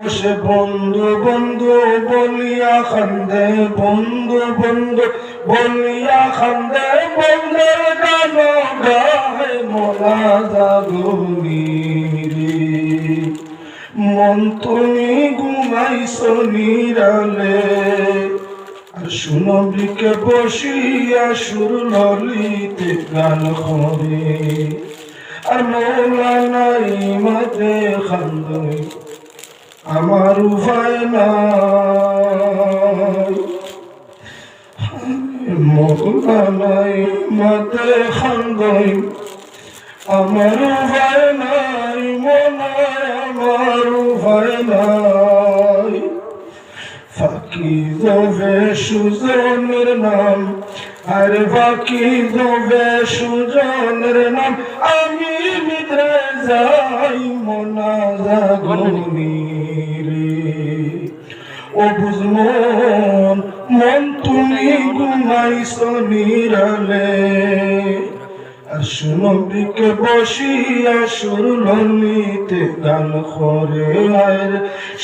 সে বন্ধু বন্ধু, বলিয়া খান্দে, বন্ধু বন্ধু, বলিয়া খান্দে, বন্ধুর গান গাহে মোলা জাগুনি মন তুমি ঘুমাইছো নিরালে, আর শুনবিকে বসিয়া সুর ললিতে গান করে। আর মৌলানা ইমাতে খান্দই আমার উপায় নাই মৌলানাই মাতে খান্দই আমার উপায় নাই আমার উপায় নাই ফাঁকি দবে সুজনের নাম, আর ফাঁকি দবে সুজনের নাম। আমি মিত্রে যাই মনা জাগনি রে। ও বুঝমন মন তুমি ঘুমাইছো নিরালে আর শুনবিকে বসিয়া সুর ললিতে গান করে আয়ের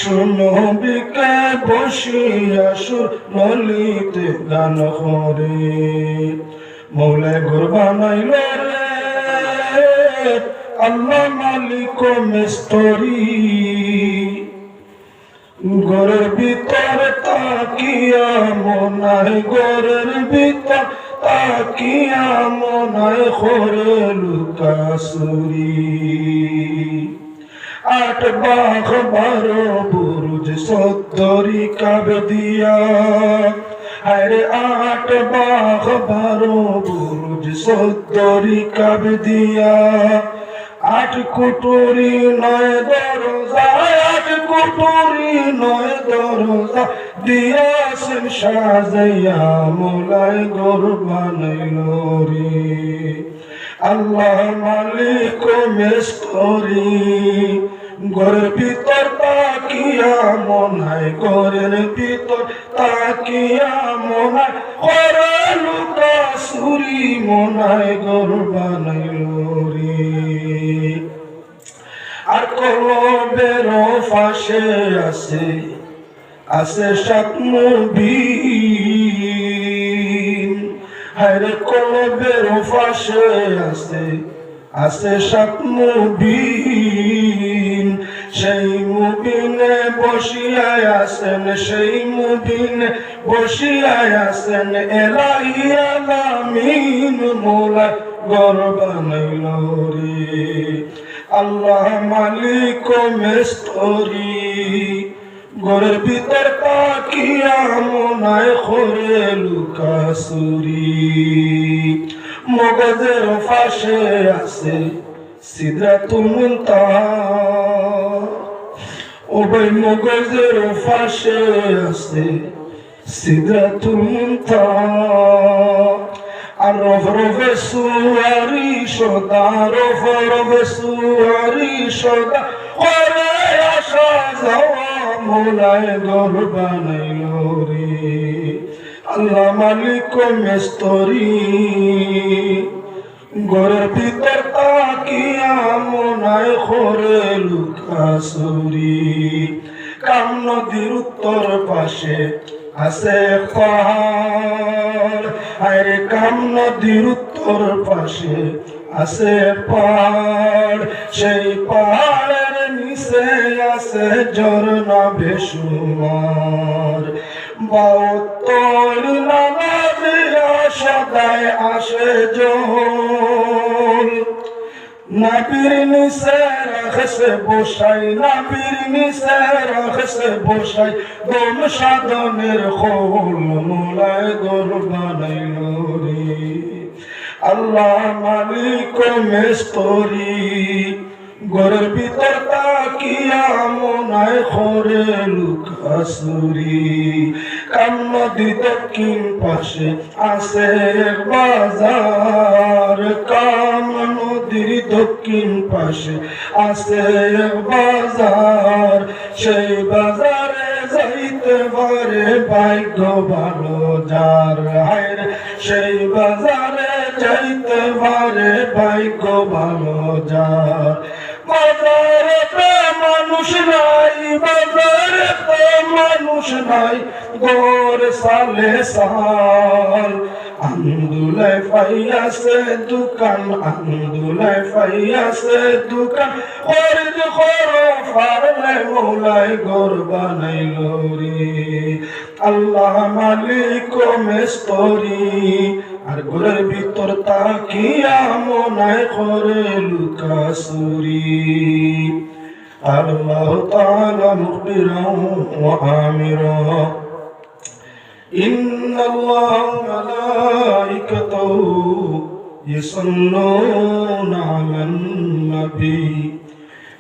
শুনবিকে বসিয়া সুর ললিতে গান করে। মৌলায় ঘর বানাইল রে। আল্লাহ মালিক মিস্তরি ঘরের ভিতর তাকিয়া মনায় ঘরের ভিতর তাকিয়া মনায় খরে লুকাসুরি আট বাঘ, বারো বুরুজ, সত্তরি কাবে দিয়া আরে আট বাঘ, বারো বুরুজ, সত্তরি কাবে দিয়া আট কুটুরি নয় দরজা, আট কুটুরি নয় দরজা দিয়াছেন সাজাইয়া মোলাই গর বানাইল আল্লাহ মালিক মেস্তরি, ঘরের ভিতর তাকিয়া মনায় ঘরের ভিতর তাকিয়া মনায় করে লুকা সুরি মনায় গর বানাইল আর কলবের ফাঁসে আছে আছে সাতমবিন হায়রে কলবের ফাঁসে আছে আছে সাতমবিন সেই মুবিনে বসিয়ায় আছেন, সেই মুবিনে বসিয়ায় আছেন, এলাই আলামিন মোলা গর্বানাইল রে। আল্লাহ মালিক মেস্তরি। ঘরের ভিতর তাকিয়া মনায় খরে লুকাসুরি মগজের ফাঁসে আছে সিদরা তুমুন্তা ও ভাই মগজের ফাঁসে আছে সিদরা তুমুন্তা আর রফে সুয়ারি সদা রফ রফে সুয়ারি সদা করে আসা যাওয়া মোলায় বানাইল রে আল্লাহ মালিক মেস্তরি ঘরের ভিতর তাকিয়া মনায় খরে লুকাসুরি কাম নদীর উত্তর পাশে আছে পাহাড় আরে কাম নদীর উত্তর পাশে আছে পাড় সেই পাড়ের নিচে আছে ঝর্ণা বেশুমার বাউত্তর সদায় আসে জল। নাবির নিচে রাখছে বসাই, নাবির নিচে রাখছে বসাই দম সাধনের খোল মোলায় গর বানাইল আল্লাহ মালিক মেস্তরি, ঘরের ভিতর তাকিয়া মনায় খরে লুকাসুরি কাম নদী দক্ষিণ পাশে আছে বাজার কাম নদীর দক্ষিণ পাশে আছে বাজার। সেই বাজারে যাইতে পারে ভাগ্য ভালো যার হায় সেই বাজারে যাইতে পারে ভাগ্য ভালো যার। বাজারে মানুষ নাই বাজার নাই, গোর সালে সাল। আন্দুলাই ফাইয়াছে দোকান আন্দুলাই ফাইয়াছে দোকান। খরিদ করো ফারলে মৌলাই গোর বানাইল রে। আল্লাহ মালিক মেস্তরি আর ঘরের ভিতর তাকিয়া মনায় করে লুকাসুরি আল্লাহ তাআলা মুখবিরাও ওয়া আমিরা إن الله وملائكته يصلون على النبي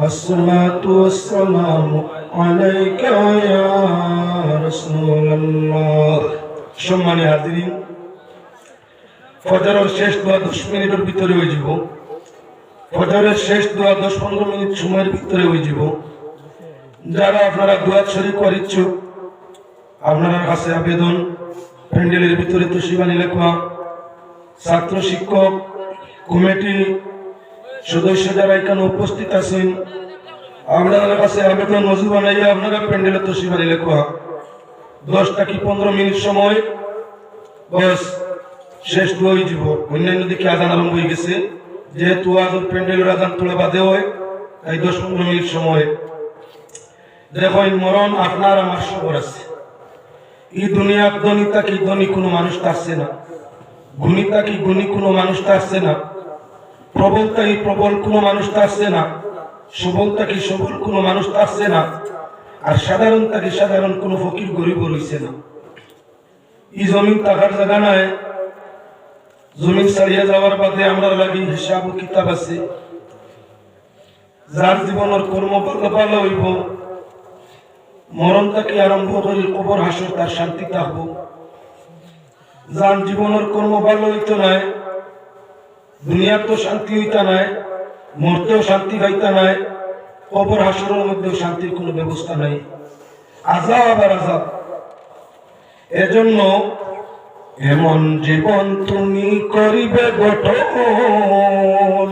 الصلاة والسلام عليك يا رسول الله সম্মানী হাজিরিন ফজরের শেষ দোয়া দশ মিনিটের ভিতরে হয়ে যাব ফজরের শেষ দোয়া দশ পনেরো মিনিট সময়ের ভিতরে হয়ে যাব যারা আপনারা দোয়া শরীর করার ইচ্ছুক আপনার কাছে আবেদন প্যান্ডেলের ভিতরে তো শিবানী লেখা ছাত্র শিক্ষক কমিটি সদস্য যারা এখানে উপস্থিত আছেন। আপনাদের কাছে আবেদন মজু বানাইয়া আপনারা প্যান্ডেলে তো শিবানী লেখা। দশটা কি পনেরো মিনিট সময়? বস শেষ দুই যাব। অন্যান্য দিকে আদান আরম্ভ হয়ে গেছে। যেহেতু আজ প্যান্ডেলের আদান তোলা বাদে হয়, তাই দশ পনেরো মিনিট সময়। দেখুন, মরণ আপনার আমার সবর আছে। এই দুনিয়ার ধনিতা কি ধনী কোনো মানুষ আসছে না। গুণিতা কি গুণী কোনো মানুষ আসছে না। প্রবলতা কি প্রবল কোনো মানুষ আসছে না। সবলতা কি সবল কোনো মানুষ আসছে না? আর সাধারণ তাকে সাধারণ কোনো ফকির গরিব রইছে না। এই জমিন টাকার জায়গা নয়। জমিন ছাড়িয়ে যাওয়ার বাদে আমরা লাগি হিসাব কিতাব আছে। যার জীবনের কর্ম ভালো হইব মরণ তাকে আরম্ভ করি কবর হাসর তার শান্তি থাকব যার জীবনের কর্ম ভালো হইতো নাই দুনিয়ার তো শান্তি হইতা নাই, মরতেও শান্তি পাইতা নাই, কবর হাসরের মধ্যেও শান্তির কোনো ব্যবস্থা নাই। আজাব আবার আজাব এজন্য এমন জীবন তুমি করিবে গঠন।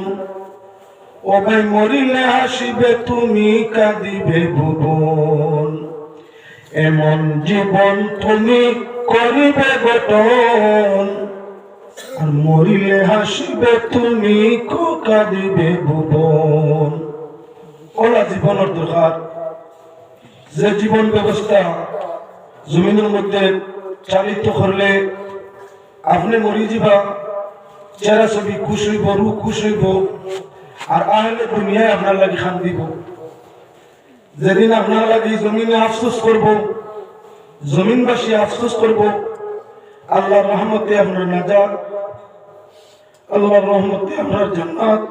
ও মরিলে হাসিবে, তুমি কাঁদিবে ভুবন। এমন জীবন তুমি করিবে গঠন। মরিলে হাসিবে, তুমি কো কাঁদিবে ভুবন ওলা জীবনের দরকার যে জীবন ব্যবস্থা জমিনের মধ্যে চালিত করলে আপনি মরি যাবা, চেরা ছবি খুশ হইব, রু খুশ হইব, আর আহলে দুনিয়ায় আপনার লাগি খান দিব। যেদিন আপনার লাগি জমিনে আফসোস করব, জমিনবাসী আফসোস করব আল্লাহর রহমতে আপনার নাজাত, আল্লাহর রহমতে আপনার জান্নাত,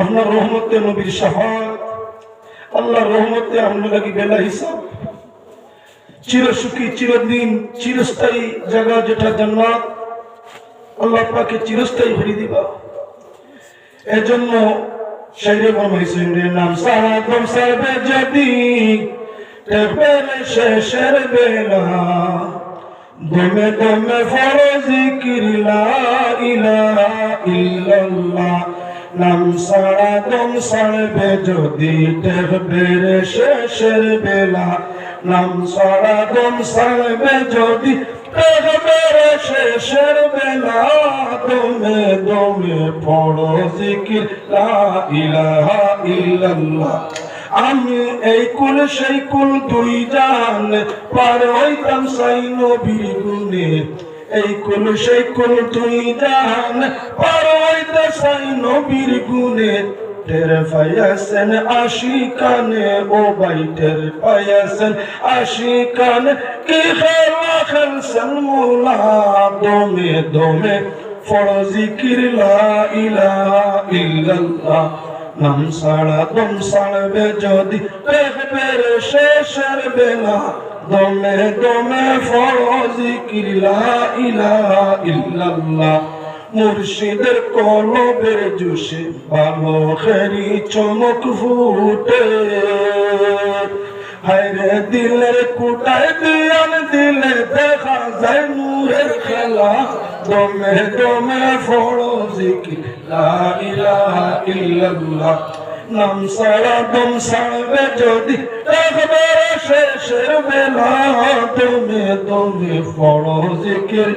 আপনার রহমতে নবীর শাহাদ, আল্লাহর রহমতে আপনার লাগি বেলা হিসাব। চিরসুখী, চিরদিন, চিরস্থায়ী জায়গা যেটা জান্নাত, আল্লাহ পাকে চিরস্থায়ী ভরি দিবা। এজন্য শাইরে ফরমাইছেন রে নাম সারা দম সারবে যদি শেষের বেলা। দমে দমে ফরো জিকির, লা ইলাহা ইল্লাল্লাহ। নাম সারা দম সারবে যদি টেপের শেষের বেলা। নাম সারা দম সারবে যদি টেপের শেষের বেলা। দমে দমে পড়ো জিকির, লা ইলাহা ইল্লাল্লাহ। আমি এই কুল, সেই কুল দুই জান, পার হইতাম সাই নবীর গুণে। এই কুল, সেই কুল দুই জান, পার হইতে সাই নবীর গুণে। টের পাইয়াছেন আশিকানে, ও ভাই টের পাইয়াছেন আশিকানে। কি খেলা খেলছেন মোলা দমে দমে? ফড় জিকির লা ইলাহা ইল্লাল্লাহ। নাম সাড়া দম সাড়বে যদি পেট পের শেষের বেলা, দমে দমে ফজিকির লা ইলাহা ইল্লাল্লাহ। মুর্শিদের কলবের জুসে ভালো খেরি চমক ফুটে। হায়রে দিলের কুটায় দিয়ান দিলে দেখা যায় নূরের খেলা। দমে দমে ফড়ো জিকির লা ইলাহা ইল্লাল্লাহ নাম সারা দম সাড়বে যদি একবার শেষের বেলা দমে দমে ফড়ো জিকির।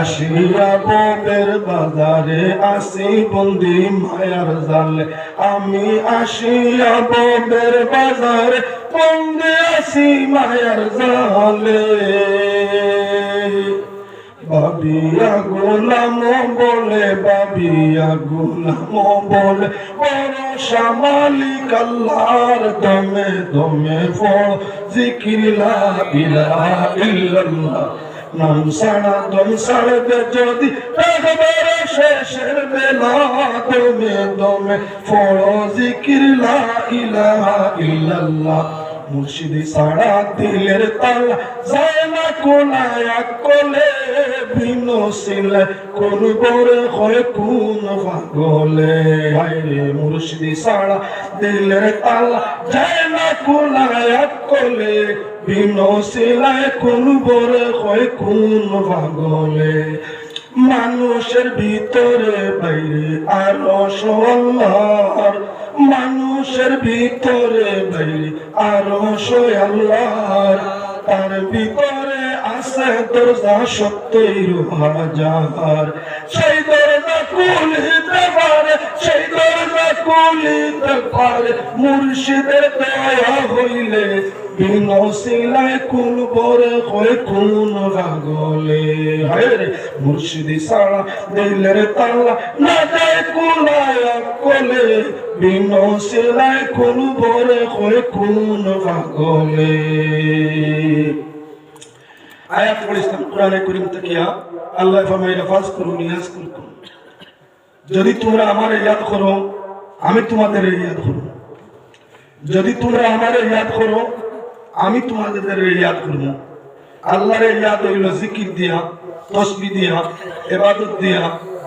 আসিয়া ববের বাজারে আসি বন্দি মায়ার জালে। আমি আসিয়া ববের বাজারে বন্দি আসি মায়ার জালে। বাবিয়া গোলাম বলে বাবিয়া গোলাম বলে। বড় সামালিক আল্লাহর দমে দমে ফল জিকির লা ইলাহা ইল্লাল্লাহ। নাম সাড়া দম সাড়বে যদি একবারে শেষের বেলা দমে দমে ফল জিকির লা ইলাহা ইল্লাল্লাহ। মুর্শিদি সাড়া দিলের তালা যায় না কোনায়া কোলে ভিন্ন সিলে কোন বরে হয় কোন পাগলে? হায়রে মুর্শিদি সাড়া দিলের তালা হয় কোন মানুষের ভিতরে বাইরে আরও সোল্লার মানুষের ভিতরে বাইরে আরও আল্লাহর তার ভিতরে মুর্শিদের দয়া হইলে বিন কোন বরে কয় কোন রাগলে। হায়রে মুর্শিদি সাড়া দিলের তালা না যায় কুলায়া কোলে বিন কোন বরে কয় কোন রাগলে। আয়াত পড়িলাম কোরআনে করিম থেকে আল্লাহ ফামাইরা ফাজ করুন, নিয়াজ করুন। যদি তোমরা আমার ইয়াদ করো, আমি তোমাদের ইয়াদ করব। যদি তোমরা আমার ইয়াদ করো, আমি তোমাদের ইয়াদ করব। আল্লাহর ইয়াদ হইল জিকির দিয়া, তসবি দিয়া এবাদত দিয়া,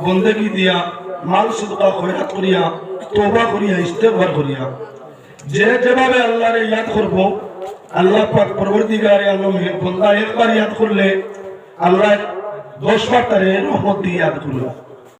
বন্দেগি দিয়া, মাল সদকা খয়রাত করিয়া তোবা করিয়া, ইস্তেগফার করিয়া। যে যেভাবে আল্লাহর ইয়াদ করব আল্লাহ পাক পরবর্তীকারে আলমে বন্দা একবার ইয়াদ করলে, আল্লাহ দশ বার তারে রহমত দিয়ে ইয়াদ করল।